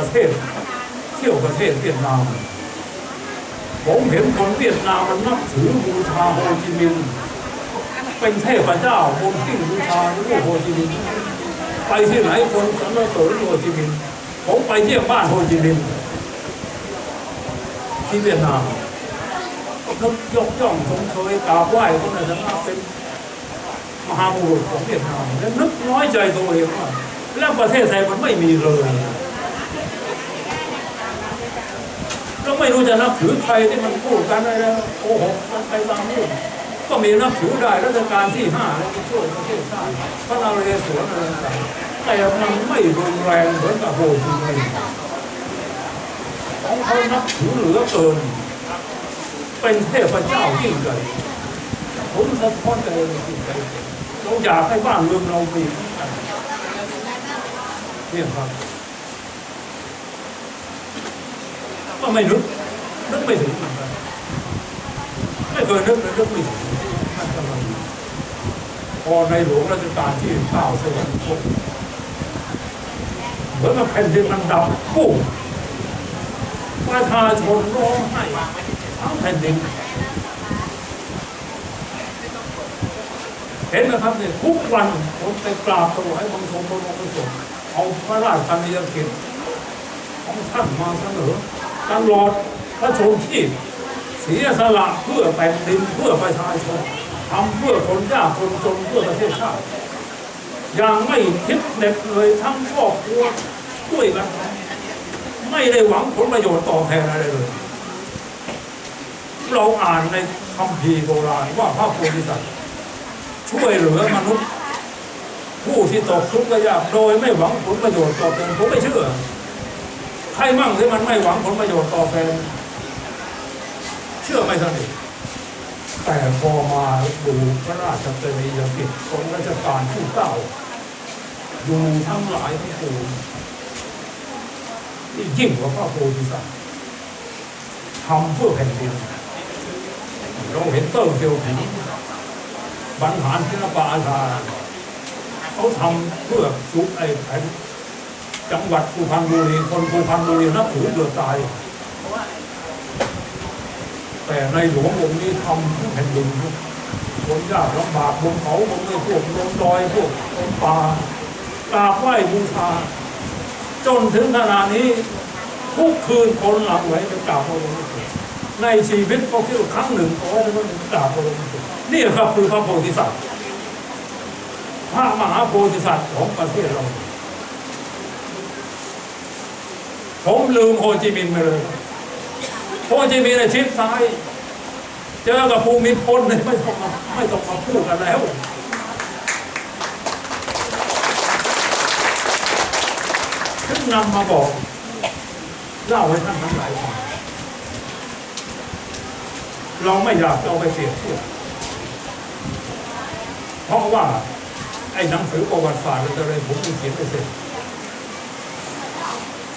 ประเทศเที่ยวประเทศเวียดนาม ผมเห็นคนเวียดนามมันนับถือบูชาโฮจิมินห์เป็นเทพเจ้าบนที่บูชาหรือโฮจิมินห์ไปที่ไหนคนสรรเสริญโฮจิมินห์ผมไปเที่ยวบ้านโฮจิมินห์ที่เวียดนามนกยกย่องชมเชยกราบไหว้คนในฐานะเป็นมหาบุรุษของเวียดนามแล้วนึกน้อยใจตัวเองว่าแล้วประเทศไทยมันไม่มีเลย ก็ ไม่รู้จะนับถือใครที่มันพูดกันอะไรแล้วโอ้โหมันไปตามเรื่องก็มีนับถือได้รัชกาลที่ห้าแล้วก็ช่วยประเทศชาติพระนเรศวรอะไรต่างๆแต่มันไม่รุนแรงเหมือนกับโฮจิมินห์ของเขานับถือเหลือเกิน เป็นเทพเจ้ายิ่งใหญ่ผมสะท้อนใจเลยจริงใจเราอยากให้บ้านเมืองเรามีเหมือนกันเนี่ยครับ ก็ไม่นึกนึกไม่ถึงมันไม่เคยนึกเลยนึกไม่ถึงท่านกำลังพอในหลวงรัชกาลที่เก้าสวรรคตเหมือนกับแผ่นดินมันดับปุ๊บประชาชนร้องไห้ทั้งแผ่นดินเห็นไหมครับเนี่ยทุกวันผมไปกราบถวายบังคมพระบรมศพเอาพระราชกรณียกิจของท่านมาเสนอ ตลอดพระชนชีพเสียสละเพื่อแผ่นดินเพื่อประชาชนทำเพื่อคนยากคนจนเพื่อประเทศชาติอย่างไม่คิดเหน็ดเลยทั้งครอบครัวช่วยกัน ไม่ได้หวังผลประโยชน์ตอบแทนอะไรเลย เราอ่านในคัมภีโบราณว่าพระโพธิสัตว์ช่วยเหลือมนุษย์ ผู้ที่ตกทุกข์ยากโดยไม่หวังผลประโยชน์ตอบแทนผมไม่เชื่อ ใครมั่งที่มันไม่หวังผลประโยชน์ตอบแทนเชื่อไม่สนิทแต่พอมาดูพระราชกรณียกิจของรัชกาลที่เก้าดูทั้งหลายทั้งปวงนี่ยิ่งกว่าพระโพธิสัตว์ทำเพื่อแผ่นดินเราเห็นเติ้งเซียวผิงบรรหารศิลปอาชาเขาทำเพื่อสุไอ้แผ่น จังหวัดสุพรรณบุรีคนสุพรรณบุรีนับถือเกือบตาย แต่ในหลวงองค์นี้ทำเพื่อแผ่นดินคนยากลำบากบนเขาบนไอ้พวกบนดอยพวกบนป่ากราบไหว้บูชาจนถึงขณะนี้ทุกคืนคนหลังไหลไปกราบพระบรมศพในชีวิตก็คิดว่าครั้งหนึ่งขอให้ได้มากราบพระบรมศพนี่ครับคือพระโพธิสัตว์พระมหาโพธิสัตว์ของประเทศเรา ผมลืมโฮจิมินห์ไปเลย โฮจิมินห์ในชิดซ้าย เจอกับภูมิพลเลยไม่ต้องมาไม่ต้องมาพูดกันแล้วถึงนนำมาบอก เล่าให้ท่านทั้งหลายฟังเราไม่อยากจะเอาไปเสียเทียบเพราะว่า ไอ้หนังสือประวัติศาสตร์อะไรผมยังเขียนไม่เสร็จ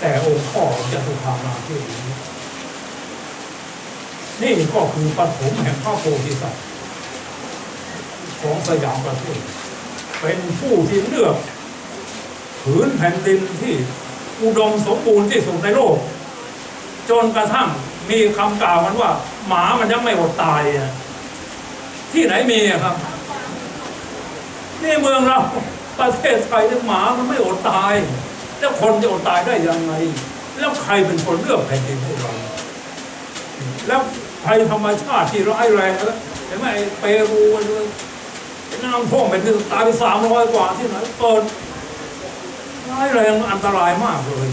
แต่องค์พ่อจะถูกพามาที่นี้นี่ก็คือปฐมแห่งพระโพธิสัตว์ของสยามประเทศ เป็นผู้ที่เลือกผืนแผ่นดินที่อุดมสมบูรณ์ที่สุดในโลก จนกระทั่งมีคำกล่าวมันว่า หมามันยังไม่อดตาย ที่ไหนมีครับนี่เมืองเราประเทศไทยเนี่ยหมามันไม่อดตาย แล้วคนจะอดตายได้ยังไง แล้วใครเป็นคนเลือกแผ่นดินให้เราแล้วภัยธรรมชาติที่ร้ายแรงแล้วเห็นไหมเปรูเลยน้ำท่วมเป็นตายไปสามร้อยกว่าที่ไหนเปิดร้ายแรงอันตรายมากเลย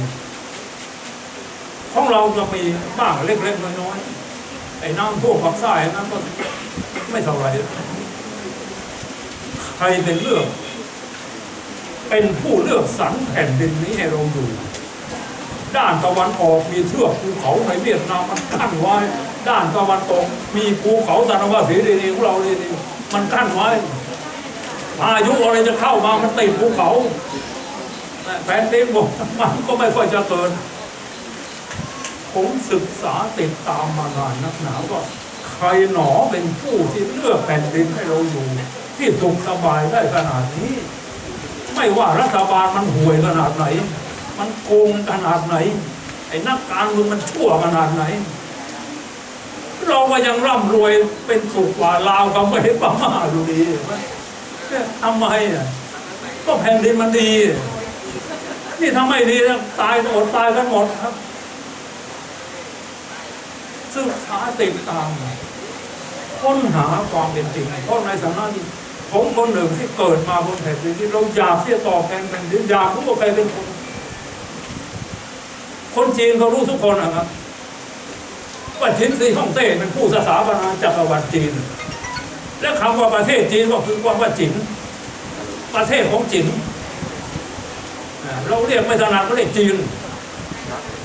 ของเราจะมีบ้างเล็กๆน้อยๆไอ้น้ำท่วมปักใต้นั้นก็ไม่เท่าไหรใครเป็นเลือก เป็นผู้เลือกสรรแผ่นดินนี้ให้เราอยู่ ด้านตะวันออกมีเทือกภูเขาในเวียดนามมันกั้นไว้ ด้านตะวันตกมีภูเขาตะนาวาสีดีๆของเราดีๆมันกั้นไว้พายุอะไรจะเข้ามามันติดภูเขาแผ่นดินบอกมันก็ไม่ค่อยจะเกินผมศึกษาติดตามมานานนักหนาว่าใครหนอเป็นผู้ที่เลือกแผ่นดินให้เราอยู่ ที่สุขสบายได้ขนาดนี้ ไม่ว่ารัฐบาลมันห่วยขนาดไหน มันโกงขนาดไหน ไอ้นักการเมืองมันชั่วขนาดไหน เราก็ยังร่ำรวยเป็นสุขกว่าลาวกับไม่พม่าดูดีเนี่ยทำไมอะก็แผ่นดินมันดี นี่ทำไม่ดีนะตายอดตายกันหมดครับศึกษาติดตามค้นหาความเป็นจริงเพราะในฐานะที่ ผมคนหนึ่งที่เกิดมาบนแผ่นดินที่เราอยากที่จะตอบแทนแผ่นดินอยากรู้ว่าใครเป็นคน คนจีนเขารู้ทุกคนนะครับว่าชินซีฮ่องเต้เป็นผู้สถาปนาจักรวรรดิจีน และคำว่าประเทศจีนก็คือความว่าจินประเทศของจินเราเรียกไม่ถนัดเราเรียกจีน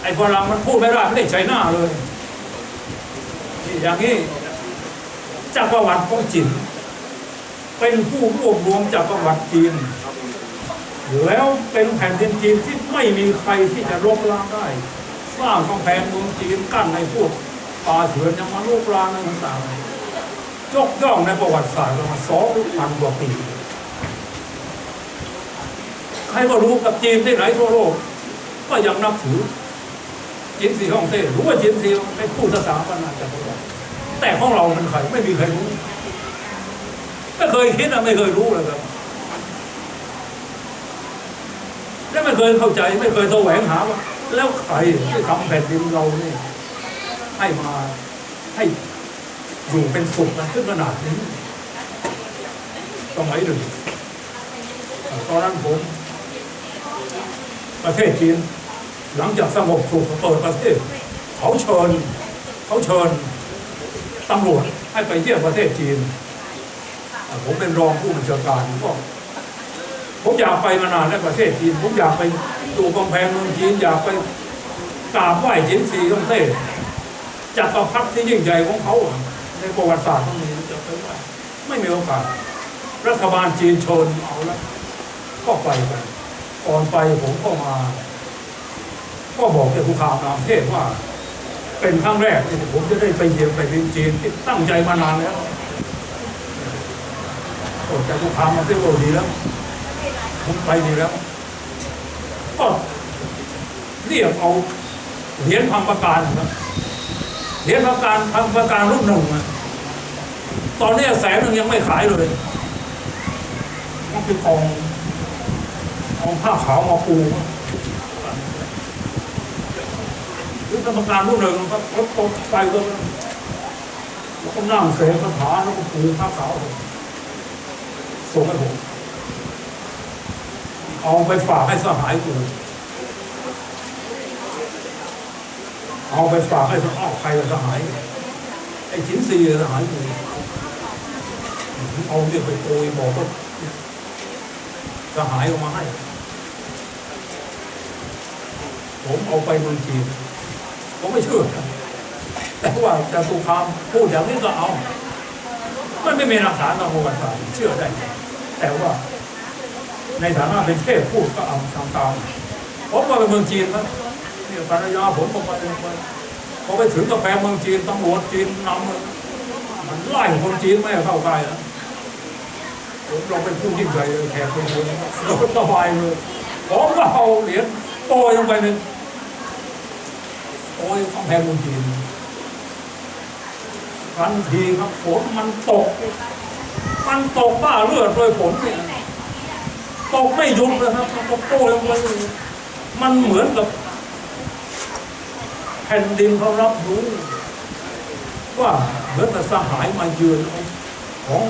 ไอ้ฝรั่งมันพูดไม่ได้มันเรียกไชน่าเลยอย่างนี้จักรวรรดิของจิน เป็นผู้รวบรวมจักรวรรดิจีนแล้วเป็นแผ่นดินจีนที่ไม่มีใครที่จะลบล้างได้ สร้างกำแพงเมืองจีนกั้นในพวกป่าเถื่อนยังมาลุกรานอะไรต่างๆยกย่องในประวัติศาสตร์มาสองพันกว่าปีใครก็รู้กับจีนที่ไหนทั่วโลก ก็ยังนับถือจีนสีฮ่องเต้รู้ว่าจีนสีเป็นผู้สถาปนาจักรวรรดิแต่ของเรามันใครไม่มีใครรู้ ไม่เคยคิดนะไม่เคยรู้เลยครับและไม่เคยเข้าใจไม่เคยแสวงหาว่าแล้วใครที่ทำแผ่นดินเราเนี่ยให้มาให้อยู่เป็นสุขกันขึ้นขนาดนี้สมัยหนึ่งตอนนั้นผมประเทศจีนหลังจากสงบสุขเปิดประเทศ เขาเชิญ เขาเชิญตำรวจให้ไปเที่ยวประเทศจีน ผมเป็นรองผู้บัญชาการก็ผมอยากไปมานานในประเทศจีนผมอยากไปดูกำแพงเมืองจีนอยากไปกราบไหว้จินซีฮ่องเต้จักรพรรดิที่ยิ่งใหญ่ของเขาในประวัติศาสตร์ต้องมีจะไปไหว้ไม่มีโอกาส รัฐบาลจีนชิญเอาล้วก็ไปกันก่อนไปผมก็มา ก็บอกแก่ผู้ข่าวนามเทศว่า เป็นครั้งแรกที่ผมจะได้ไปเยี่ยมไปดินจีนที่ตั้งใจมานานแล้ว อดจากผู้ข่ามาที่ยวดีแล้วผมไปดีแล้ว ก็เรียกเอาเหรียญพังประการครับเหรียญพังการพังประการรุ่นหนึ่งอะตอนนี้แสนหนึ่งยังไม่ขายเลยมันเป็นกองกองผ้าขาวมาปูหรือเป็นประการรุ่นหนึ่งครับรถไปก็แล้วก็นั่งเสกคาถาแล้วก็ปูผ้าขาว ส่งให้ผมเอาไปฝากให้สหายกูเอาไปฝากให้สหายใครสหายไอ้ชิ้นซีสหายกูเอาเรียไปโกยบอกว่าสหายเอามาให้ ผมเอาไปเมืองจีนผมไม่เชื่อแต่ว่าจะตุคามพูดอย่างนี้ก็เอา มันไม่มีหลักฐานทางประวัติศาสตร์เชื่อได้ แต่ว่า ในฐานะเป็นเทพพูดก็เอาตามตามผมก็ไปเมืองจีนนะเนี่ยภรรยาผมก็ไปไปพอไปถึงกาแฟเมืองจีนตำรวจจีนนำมันไล่คนจีนไม่เข้าใกล้นะผมเราเป็นผู้ยิ่งใหญ่แขกเป็นคนเราก็สบายเลยผมก็เอาเหรียญโปรยลงไปหนึ่งโปรยกำแพงเมืองจีนทันทีครับฝนมันตก มันตกบ้าเลือดเลยฝนเนี่ยตกไม่หยุดเลยครับตกโต้ลงไปเลยมันเหมือนกับแผ่นดินเขารับรู้ว่าเหมือนกับสหายมาเยือนของ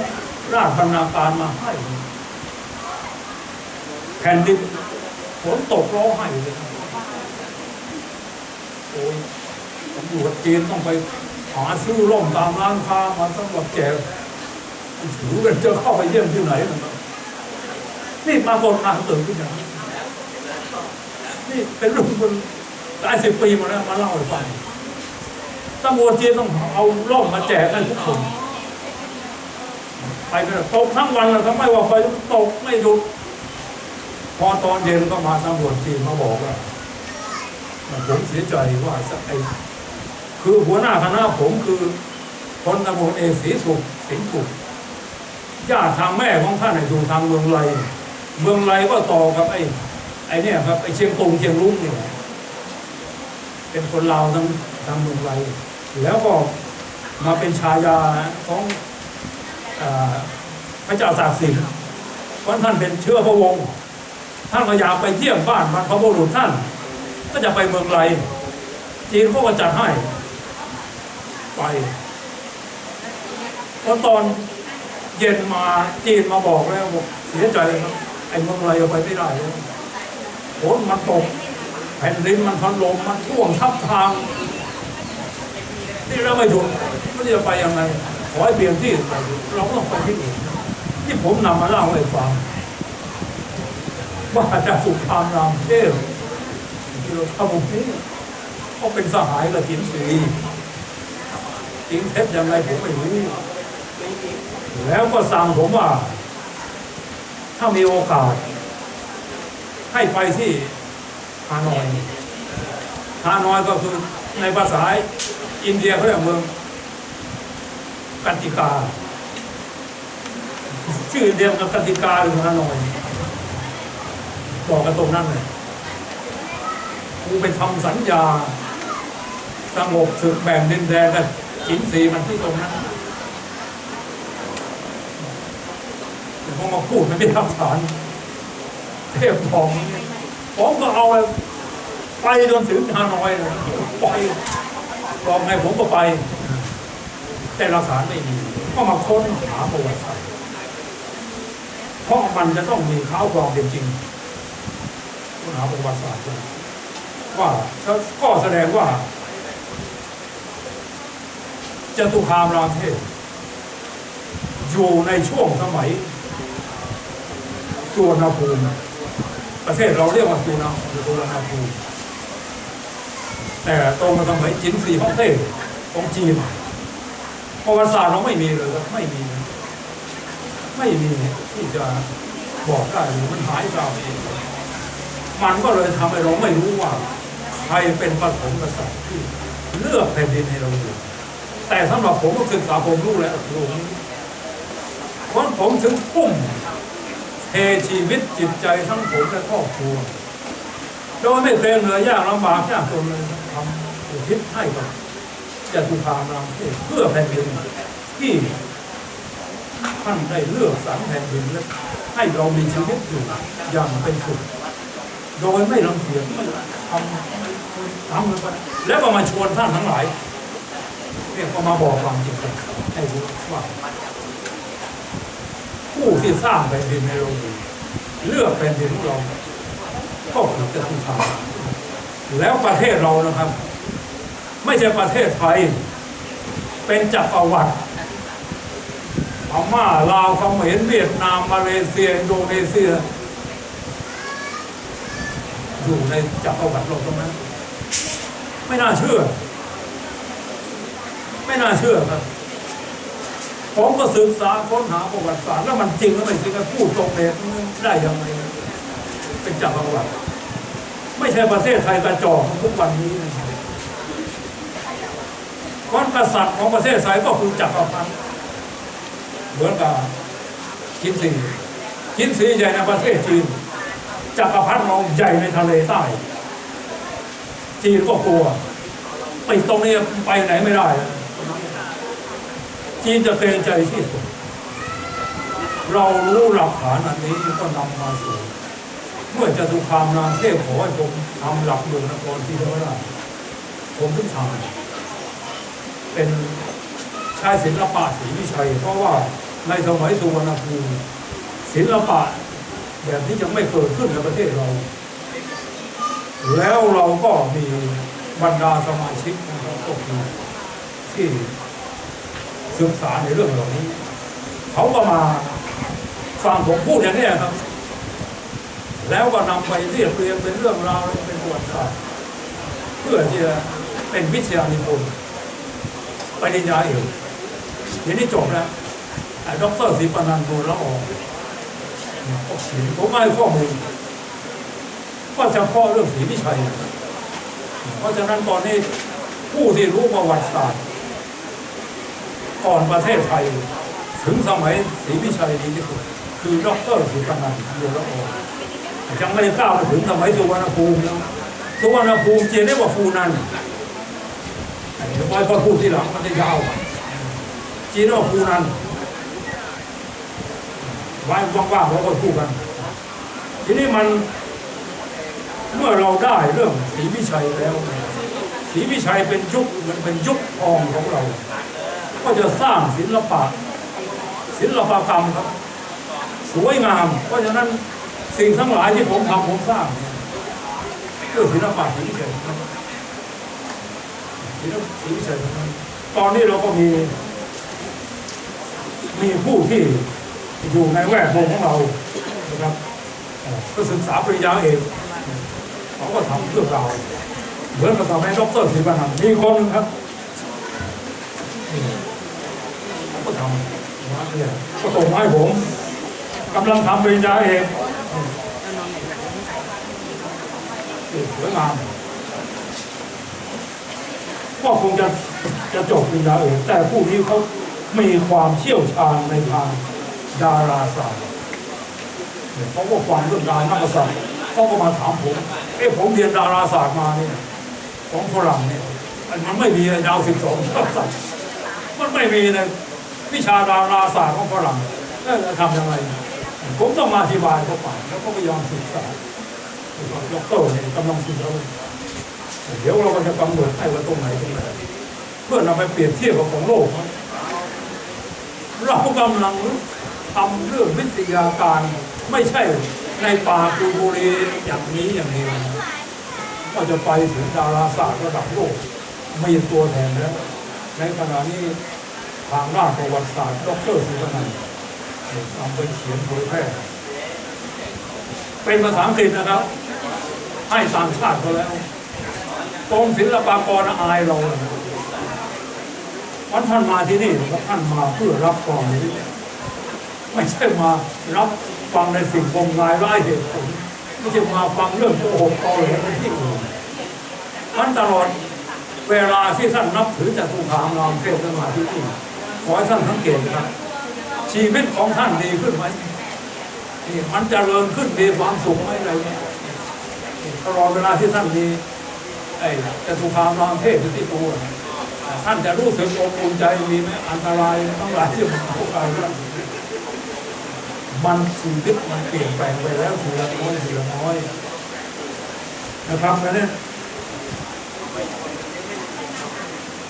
ราชบรรณาการมาให้แผ่นดินฝนตกร้องไห้เลยโอ้ยตำรวจจีนต้องไปหาซื้อร่มตามร้านค้ามาสำหรับแจก ถือกันจะเข้าไปเยี่ยมที่ไหนนะครับนี่ปรากฏการณ์เกิดขึ้นอย่างนี้นี่เป็นเรื่องคนหลายสิบปีมาแล้วมาเล่าให้ฟังตำรวจจีนต้องเอาล่มมาแจกให้ทุกคนไปกันตกทั้งวันนะครับไม่ว่าไฟตกไม่หยุดพอตอนเย็นก็มาตำรวจจีนมาบอกว่าผมเสียใจว่าสักไอคือหัวหน้าคณะผมคือพลตำรวจเอกศรีสุขสิงห์สุข ญาติทางแม่ของท่านอยู่ทางเมืองไรเมืองไรก็ต่อกับไอ้ไอ้เนี่ยครับไอ้เชียงตงเชียงรุ้งเนี่ยเป็นคนลาวทั้งทั้งเมืองไรแล้วก็มาเป็นชายาของอพระเจ้าตากสินเพราะท่านเป็นเชื้อพระวงศ์ท่านก็อยากไปเยี่ยมบ้านบรรพบุรุษท่าน ก็จะไปเมืองไรจีนก็จัดให้ไปพอตอน เย็นมาจีนมาบอกแล้วบอกเสียใจครับไอ้เมืองไรเอาไปไม่ได้แล้วฝนมันตกแผ่นดินมันพันลมมันท่วงทับทางนี่เราไม่ถูกไม่รู้จะไปยังไงขอให้เปลี่ยนที่ไปเราก็ต้องไปที่อื่นที่ผมนำมาเล่าให้ฟังว่าจะสุขามรามเทพที่เราทำนี้เขาเป็นสหายกับจินสีจริงเท็จยังไงผมไม่รู้ แล้วก็สั่งผมว่า ถ้ามีโอกาส ให้ไปที่ฮานอยฮานอยก็คือในภาษาอินเดียเขาเรียกเมืองกัติกา ชื่อเดียวกับกัติกาหรือฮานอยบอกกันตรงนั้นเลยกูไปทำสัญญา สงบศึกแบ่งดินแดนกันจินสีมันที่ตรงนั้นแต่ พอมาพูดมันไม่รับสารเทพทองผมก็เอาไปจนถึงฮานอยเลยไปบอกไงผมก็ไป แต่หลักฐานไม่มีก็มาค้นหาประวัติศาสตร์เพราะมันจะต้องมีข้าวกรองเป็นจริงค้นหาประวัติศาสตร์วยว่าก็แสดงว่าจตุคามรามเทพอยู่ในช่วงสมัย สุวรรณภูมิประเทศเราเรียกว่าสุวรรณสุวรรณภูมิแต่ตรงกับสมัยจินซีฮ่องเต้ของจีนประวัติศาสตร์เราไม่มีเลยครับไม่มี ไม่มีที่จะบอกได้หรือมันหายไปเองมันก็เลยทำให้เราไม่รู้ว่า ใครเป็นปฐมกษัตริย์ที่เลือกแผ่นดินให้เราอยู่แต่สำหรับผมก็ศึกษาผมรู้แล้วรู้เพราะผมถึงทุ่ม ชีวิตจิตใจทั้งผมและครอบครัวโดยไม่เกรงเหนื่อยยากลำบากยากจนเลยทำอุทิศให้กับจตุคามรามเทพเพื่อแผ่นดินที่ท่านได้เลือกสรรแผ่นดินและให้เรามีชีวิตอยู่อย่างเป็นสุขโดยไม่รังเกียจทำทำไปแล้วก็มาชวนท่านทั้งหลายเนี่ยก็มาบอกความจริงให้รู้ว่า ผู้ที่สร้างแผ่นดินในโลกนี้เลือกแผ่นดินของเราก็คือจะทุกทางแล้วประเทศเรานะครับ ไม่ใช่ประเทศไทย เป็นจักรวรรดิพม่าลาวเขมรเวียดนามมาเลเซีย อินโดนีเซีย อยู่ในจักรวรรดิเราตรงนั้น ไม่น่าเชื่อ ไม่น่าเชื่อครับ ผมก็ศึกษาค้นหาประวัติศาสตร์แล้วมันจริงแล้วไม่จริงก็พูดตรงเลยได้ยังไงเป็นจักระวรรดิไม่ใช่ประเทศไทยกระจอกทุกวันนี้นะครับวันกษัตริย์ของประเทศไทยก็คือจักรพรรดิเหมือนกับคินซีคินซีใหญ่ในประเทศจีนจักรพรรดิเราใหญ่ในทะเลใต้จีนก็กลัวไปตรงนี้ไปไหนไม่ได้ จีนจะเกรงใจที่สุด เรารู้หลักฐานอันนี้ก็นำมาสู่เมื่อจตุคามนามเทพขอให้ผมทำหลักเมืองนครที่ธรรมราชผมถึงทำเป็นชายศิลปะศรีวิชัย เพราะว่าในสมัยสุวรรณภูมิศิลปะแบบนี้จะไม่เกิดขึ้นในประเทศเรา แล้วเราก็มีบรรดาสมาชิกนะครับก็คือที่ ศึกษาในเรื่องเหล่านี้ เขาก็มาฟังผมพูดอย่างนี้ครับ แล้วก็นำไปเรียบเรียงเป็นเรื่องราวเป็นประวัติศาสตร์เพื่อที่จะเป็นวิทยานิพนธ์ปริญญาเอกทีนี้จบแล้วไอ้ดรศิปนันท์บูรละออกเขียนผมให้ข้อมูลก็เฉพาะเรื่องศรีวิชัย เพราะฉะนั้นตอนนี้ผู้ที่รู้ประวัติศาสตร์ ก่อนประเทศไทย ถึงสมัยศรีวิชัยดีที่สุดคือดรศิปนันท์บูรละออกยังไม่ได้ก้าวไปถึงสมัยสุวรรณภูมินะสุวรรณภูมิเจีนได้ว่าฟูนันไอ้ไว้พอพูดที่หลังมันจะยาวจีนว่าฟูนันไว้ว่างๆเราก็พูดกัน ทีนี้มันเมื่อเราได้เรื่องศรีวิชัยแล้วศรีวิชัยเป็นยุคมันเป็นยุคทองของเรา ก็จะสร้างศิลปะศิลปกรรมครับ สวยงาม เพราะฉะนั้นสิ่งทั้งหลายที่ผมทำผมสร้างเนี่ยเพื่อศิลปะศรีวิชัยครับศิลปะศรีวิชัยตอนนี้เราก็มี มีผู้ที่อยู่ในแวดวงของเรานะครับก็ศึกษาปริญญาเอกเขาก็ทำเพื่อเราเหมือนกับสมัยดรศิบานันมีคนหนึ่งครับ เนี่ยก็ส่งให้ผมกำลังทำปริญญาเอกนี่สวยงามก็คงจะจะจบปริญญาเอกแต่ผู้นี้เขามีความเชี่ยวชาญในทางดาราศาสตร์เขาก็ฟังเรื่องดาราศาสตร์เขาก็มาถามผมเอ้ผมเรียนดาราศาสตร์มาเนี่ยของฝรั่งเนี่ยมันไม่มีดาวสิบสองดาวศาสตร์มันไม่มีใน วิชาดาราศาสตร์ของฝรั่งแล้วจะทำยังไงผมต้องมาอธิบายเขาไปแล้วก็พยายามศึกษาดอกเตอร์เนี่ยกำลังศึกษาเดี๋ยวเราก็จะกำหนดให้ว่าตรงไหนตรงไหนเพื่อนำไปเปรียบเทียบกับของโลก เรากำลังทำเรื่องวิทยาการไม่ใช่ในป่ากูบุรีอย่างนี้อย่างเดียวก็จะไปถึงดาราศาสตร์ระดับโลกมีตัวแทนแล้วในขณะนี้างด้าประวัติศาสตร์ดรสุวรรณันท์นำไปเขียนเผยแพร่เป็นภาษาอังกฤษนะครับ ให้ต่างชาติก็แล้วกรมศิลปากรอายเราเลยวันท่านมาที่นี่ครับท่านมาเพื่อรับฟังไม่ใช่มารับฟังในสิ่งงมงายไร้เหตุผลไม่ใช่มาฟังเรื่องโกหกตอแหลในที่อื่นท่านตลอดเวลาที่ท่านนับถือจตุคามรามเทพมาที่นี่ ขอให้ท่านสังเกตนะครับ ชีวิตของท่านดีขึ้นไหมนี่มันจเจริญขึ้นมีความสุขไหมอะไรเนี่ยตลอดเวลาที่ท่านมีไอ้จตุคามรามเทพอยู่ที่ตัวนะท่านจะรู้สึกอบอุ่นใจมีไหมอันตรายทั้งหลายที่มันเข้าไปแล้วมันชีวิตมันเปลี่ยนแปลงไปแล้วทีละน้อยทีละน้อยนะครับนะเนี่ย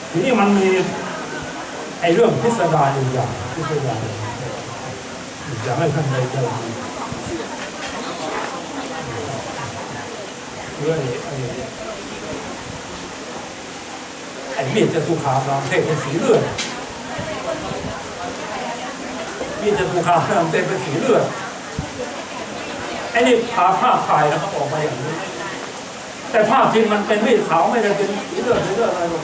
ทีนี้มันมี อ้เรื่องพิสดารอย่างพิสดารอยากให้ท่านได้ใจดีเรื่องไอ้ไอ้มีดจะสุขามรามเทพเป็นสีเลือดมีจะถูกข่าวเต็มเป็นสีเลือดไอ้นี่พาภาพถ่ายแล้วก็ออกมาอย่างนี้แต่ภาพจริงมันเป็นมีดขาวไม่ได้เป็นสีเลือดสีเลือดอะไรหรอก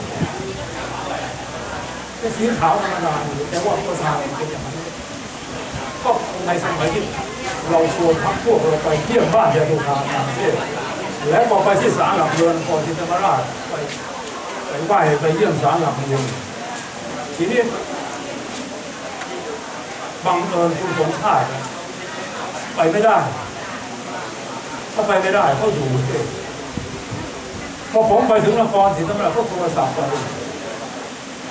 เป็นสีขาวธรรมดาอยู่แต่ว่าตัวทาเป็นอย่างนั้นก็ในสมัยที่เราชวนพักพวกเราไปเที่ยวบ้านยาตุคามประเทศแล้วก็ไปที่ศาลหลักเมืองพอที่ธรรมราชไปไปไหว้ไปเยี่ยมศาลหลักเมืองทีนี้บังเอิญคุณสมชาติไปไม่ได้เขาไปไม่ได้เขาอยู่กรุงพอผมไปถึงนครศรีธรรมราชเขาโทรศัพท์ไป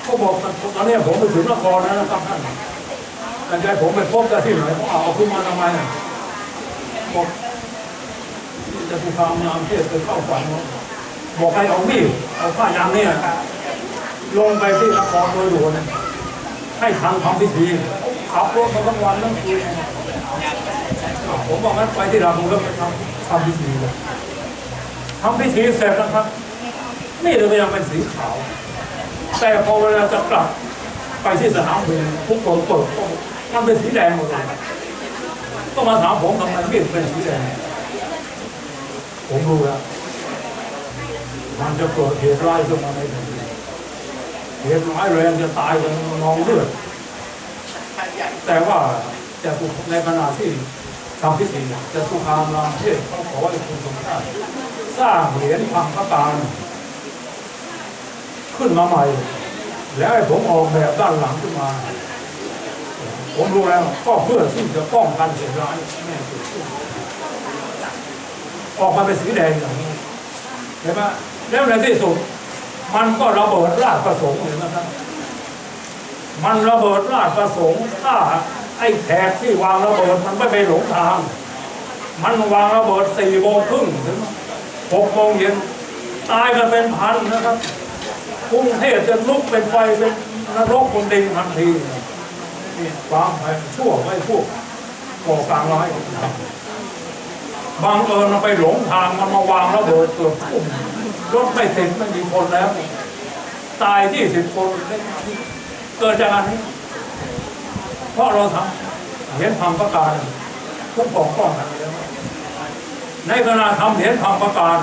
เขาบอกตอนนี้ผมไปถึงนครแล้วนะครับท่านแต่ใจผมไปพบกันที่ไหนเขาเอาเอาขึ้นมาทำไมบอกจะถูกทำงานเทศไปเข้าฝันบอกให้เอามีดเอาผ้ายางเนี่ยลงไปที่นครโดยด่วนให้ทางทำพิธีขับรถมาทั้งวันทั้งคืนผมบอกงั้นไปที่รามผมก็ไปทำทำพิธีเลยทำพิธีเสร็จนะครับนี่เลยยังเป็นสีขาว แต่พอเวลาจะกลับไปที่สนามบินทุกคนเปิดก็มันเป็นสีแดงหมดเลยก็มาถามผมทำไมมีดเป็นสีแดงผมรู้แล้วมันจะเกิดเหตุร้ายขึ้นมาในแผ่นดินเหตุร้ายแรงจะตายกันนองเลือดแต่ว่าจะถูในขณะที่ทำพิธีจะสุขามรามเทศเขาขอให้คุณสมชาติสร้างเหรียญพังพระตาล ขึ้นมาใหม่ แล้วให้ผมออกแบบด้านหลังขึ้นมา ผมรู้แล้วก็เพื่อที่จะป้องกันเหตุร้ายแม่ออกมาเป็นสีแดงอย่างนี้เห็นไหมแล้วในที่สุดมันก็ระเบิดราชประสงค์เห็นไหมครับมันระเบิดราชประสงค์ถ้าไอ้แขกที่วางระเบิดมันไม่ไปหลงทาง มันวางระเบิดสี่โมงครึ่งถึงหกโมงเย็นตายกันเป็นพันนะครับ กรุงเทพจะลุกเป็นไฟเป็นนรกบนดินทันทีนี่ความแผนชั่วไว้พวกก่อการร้ายบางเอิญมันไปหลงทางมันมาวางระเบิดเกิดพุ่มรถไม่ติดไม่มีคนแล้ว ตายที่สิบคนเกิดจากอันนี้เพราะเราทำเห็นพังประการทุกของป้องกันไปแล้วในขณะทำเหรียญพังประการ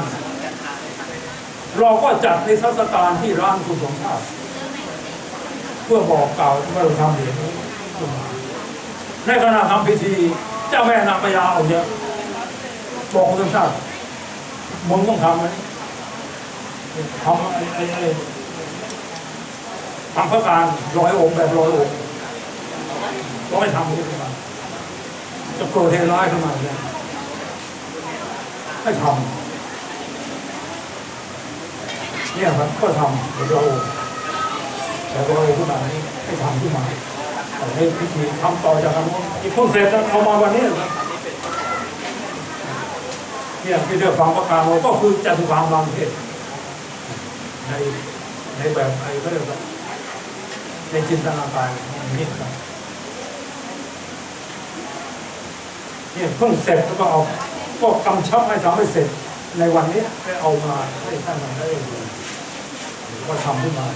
เราก็จัดในทรรศการที่ร้านคุณสมชาติเพื่อบอกกล่าวว่าเราทำเหรียญนี้ขึ้นมาในขณะทำพิธีเจ้าแม่นางพญาเอาเยอะบอกคุณสมชาติมึงต้องทำไหมทำไอ้ไอ้ไอ้ทำประการร้อยองค์แบบร้อยองค์ก็ไม่ทำขึ้นมาจะโกรธเทร้ายขึ้นมาเนี่ยให้ทำ เนี่ยครับก็ทำเดี๋ยวเราแต่เราขึ้นมานี่ให้ทำขึ้นมาแต่ให้พิธีทำต่อจากกันนู้นอีกคนเสร็จแล้วเอามาวันนี้เนี่ยที่เรียกฟังประการเราก็คือจตุคามรามเทศในในแบบไอ้ก็เรียกว่าในจินตนาการอย่างนี้ครับเนี่ยเพิ่งเสร็จแล้วก็เอาก็กำชับให้ทำให้เสร็จในวันนี้ให้เอามาให้ท่านได้ดู ว่าทำขึ้นมา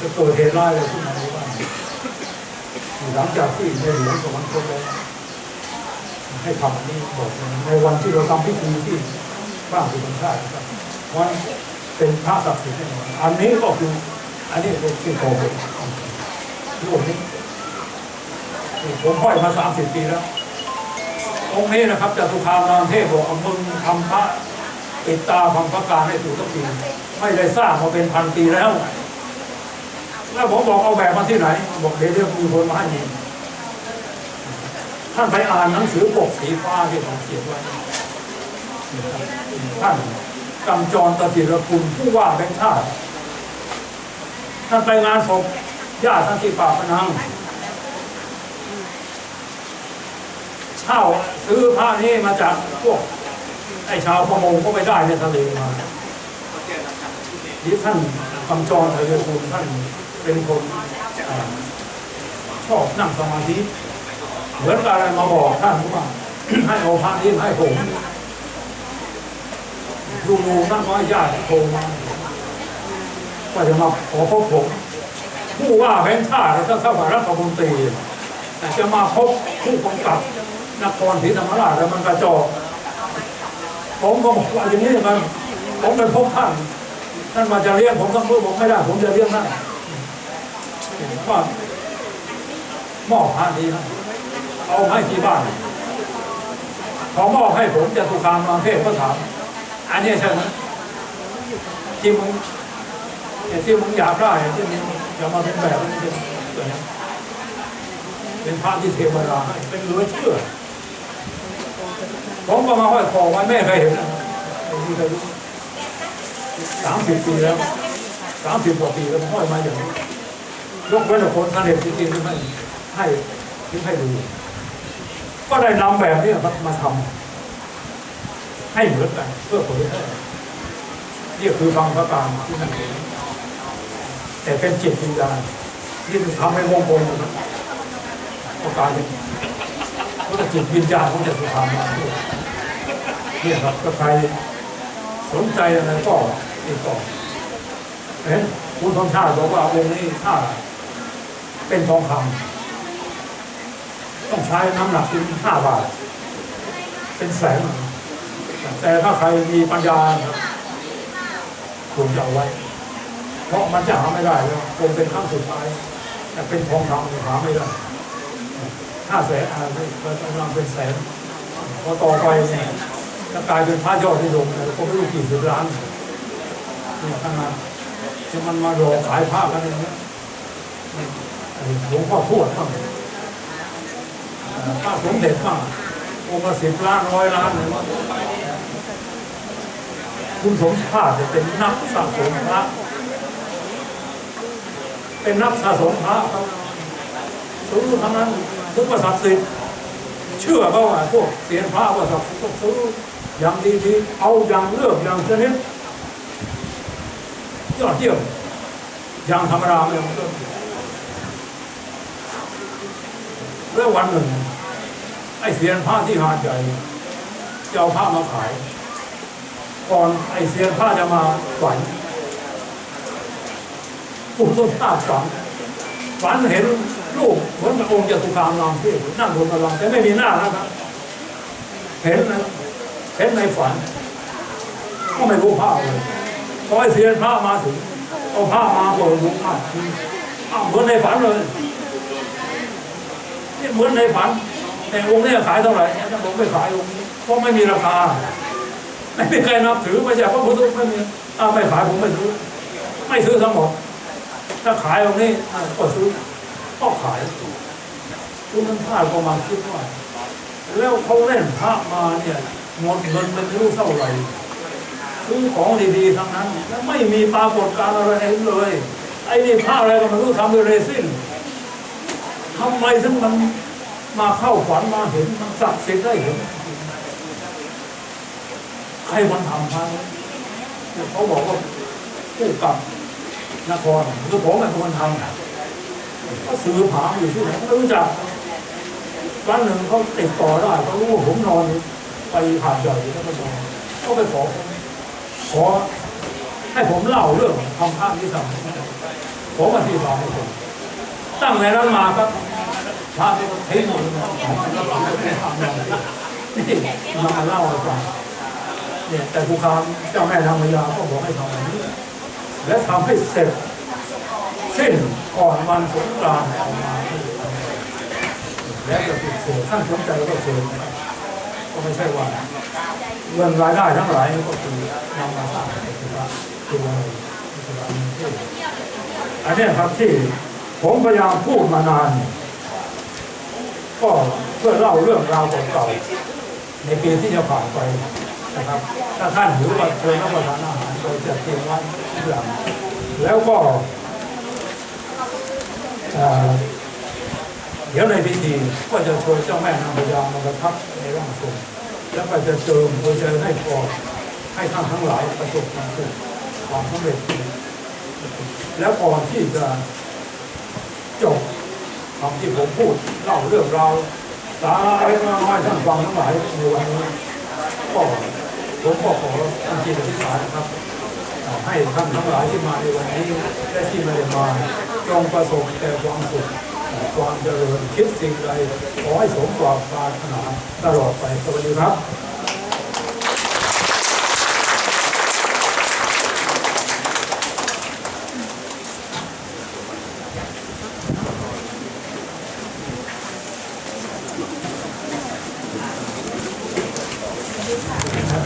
จะเกิดเหตุร้ายอะไรขึ้นมาในบ้านหลังจากที่ในหลวงสวรรคตแล้วให้ทำอันนี้บอกในวันที่เราทำพิธีที่บ้านคุณชาติครับวันเป็นพระศักดิ์สิทธิ์แน่นอนอันนี้ก็คืออันนี้เป็นที่โตเป็นรูปนี้ผมห้อยมาสามสิบปีแล้วองค์นี้นะครับจตุคามรามเทพบอกว่ามึงทำพระ ปิดตาพังพระการให้ถูกต้องปีไม่ได้สร้างมาเป็นพันปีแล้ว แล้วผมบอกเอาแบบมาที่ไหน บอกเดี๋ยวเรื่องมีคนมาให้นี่ท่านไปอ่านหนังสือปกสีฟ้าที่ผมเขียนไว้ท่านกำจรตศิรคุณผู้ว่าแบงค์ชาติท่านไปงานศพญาติท่านที่ป่าพนังเช่าซื้อผ้านี้มาจากพวก ไอ้ชาวประมงก็ไปได้ในทะเลมาที่ท่านคำจรเถรคุณท่านเป็นคนอชอบนั่งสมาธิเหมือนอะไรมาบอกท่านว่าให้เอาผ้านี้ให้ผมดูดูนั่งว่าญาติโทรมาว่าจะมาขอพบผมผู้ว่าแบงค์ชาติและเจ้าฝ่ารัฐมนตรีแต่จะมาพบผู้กำกับนครศรีธรรมราชแล้วมันกระจอก ผมก็บอกว่าอย่างนี้มันผมไปพบท่านท่านมาจะเลี้ยงผมต้องพูดผมไม่ได้ ผมจะเลี้ยงท่านก็มอบพระนี้นะเอาให้ที่บ้านพอมอบให้ผมจะตุคามราเทพก็ถาม อันนี้ใช่ไหมที่มึงเนี่ยที่มึงอยากได้ที่มึงอยากมาเป็นแบบเป็นตัวนี้เป็นพระที่เทวดาให้เป็นเหลือเชื่อ ผมก็มาห้อยคอไว้แม่เคยเห็นนะสามสิบปีแล้วสามสิบกว่าปีแล้วห้อยมาอย่างนี้ยกเว้นแต่คนสนิทจริงๆที่ไม่ให้ที่ให้ดู ก็ได้นำแบบนี้มามาทำให้เหมือนกันเพื่อเผยแพร่นี่คือฟังพระการที่นั่นเองแต่เป็นจิตวิญญาณที่ทำให้วงกลมนะประการหนึ่ง ก็จะจิตวิญญาณของจะสุธรรมมาด้วยเนี่ยครับก็ใครสนใจอะไรก็ติดต่อเห็นคุณทองชาติบอกว่าองค์นี้ถ้าเป็นทองคำต้องใช้น้ำหนักถึงห้าบาท เป็นแสนแต่ถ้าใครมีปัญญาควรจะเอาไว้ เพราะมันจะหาไม่ได้แล้วคงเป็นครั้งสุดท้ายแต่เป็นทองคำหาไม่ได้ ห้าแสนอะไรไม่กำลังเป็นแสนพอต่อไปเนี่ยจะกลายเป็นพระยอดนิยมเลยก็ไม่รู้กี่สิบล้านเนี่ยขนาดจะมันมาหลอกขายผ้ากันอย่างเงี้ยหลวงพ่อทวดบ้างพระสมเด็จบ้างองค์ละสิบล้านร้อยล้านเลยคุณสมชาติจะเป็นนักสะสมพระเป็นนักสะสมพระครับซื้ทั้งนั้น ทุกว่าศักดิ์สิทธิ์เชื่อเขาะว่าพวกเสียนพระว่าศักดิ์สิทธิ์ก็ซื้ออย่างดีๆเอาอย่างเลือกอย่างชนิดยอดเยี่ยมอย่างธรรมดาไม่ต้องเลือกแล้ววันหนึ่งไอ้เสียนพระที่หาดใหญ่จะเอาพระมาขายก่อนไอ้เสียนพระจะมาฝันผมต้องทราบฝัน ฝันเห็นลูกเหมือนกับองค์จตุคามรามเที่นั่งบนบัลลังก์แต่ไม่มีหน้านะครับ เห็นนะเห็นในฝัน ก็ไม่รู้ผ้าเลยพอไอ้เสียนพระมาถึงเอาผ้ามาเปิดดูผ้าอ้าวเหมือนในฝันเลยนี่เหมือนในฝันแต่องค์นี้ขายเท่าไหร่ถ้าผมไม่ขายองค์นี้เพราะไม่มีราคา ไม่มีใครนับถือไม่ใช่พระพุทธรูปไม่มีอ้าวไม่ขายผมไม่ซื้อไม่ซื้อทั้งหมด ถ้าขายองนี้อะก็ซื้อก็ขายคุณนั้นพลาดก็มาคิดว่า แล้วเขาเล่นพระมาเนี่ยหมดเงินเป็นรู้เท่าไหร่ซื้อของดีๆทั้งนั้น แล้วไม่มีปรากฏการณ์อะไรเลย ไอ้นี่ผ้าอะไรก็ไม่รู้ทำด้วยเรซินทำไมถึงมันมาเข้าฝันมาเห็นมันศักดิ์สิทธิ์ได้เห็นใครมันทำพระเขาบอกว่าผู้กับ นครคือผมเป็นคนทำก็ซื้อผาอยู่ที่ไหนไม่รู้จักวันหนึ่งเขาติดต่อได้เขารู้ว่าผมนอนไปหาดใหญ่แล้วก็นอนเขาไปขอขอให้ผมเล่าเรื่องทำพระที่ทำผมอธิบายให้ผมตั้งแต่นั้นมาครับพระที่เทมดเลยแล้วก็ไม่ได้ทำอะไรนี่มาเล่าให้ฟังเนี่ยแต่ภูคามเจ้าแม่นางพญาก็บอกให้ทำแบบนี้ และทำให้เสร็จสิ้นก่อนวันสงกรานต์ออกมาและจะติดเสือท่านสนใจก็เชิญนะครับก็ไม่ใช่ว่าเงินรายได้ทั้งหลายก็คือนำมาสร้างเป็นพระตัวเป็นพระเทศอันนี้ครับที่ผมพยายามพูดมานาน ก็เพื่อเล่าเรื่องราวเก่าๆในปีที่จะผ่านไปนะครับ ถ้าท่านหิวก็เชิญรับประทานอาหารโดยจัดเตรียมไว้ ทุกอย่างแล้วก็เดี๋ยวในพิธีก็จะชิญเจ้าแม่นางพญามาประทับในร่างทรงแล้วก็จะเจิมโดยจะให้พรให้ท่านทั้งหลายประสบความสุขความสำเร็จ แล้วก่อนที่จะจบคำที่ผมพูดเล่าเรื่องราวสาระเล็กน้อยท่านฟังทั้งหลายในวันนี้ก็ผมก็ขอท่านจิตอธิษฐานนะครับ ให้ท่านทั้งหลายที่มาในวันนี้และที่ไม่ได้มาจงประสบแต่ความสุขความเจริญคิดสิ่งใดขอให้สมความปรารถนาตลอดไปสวัสดีครับ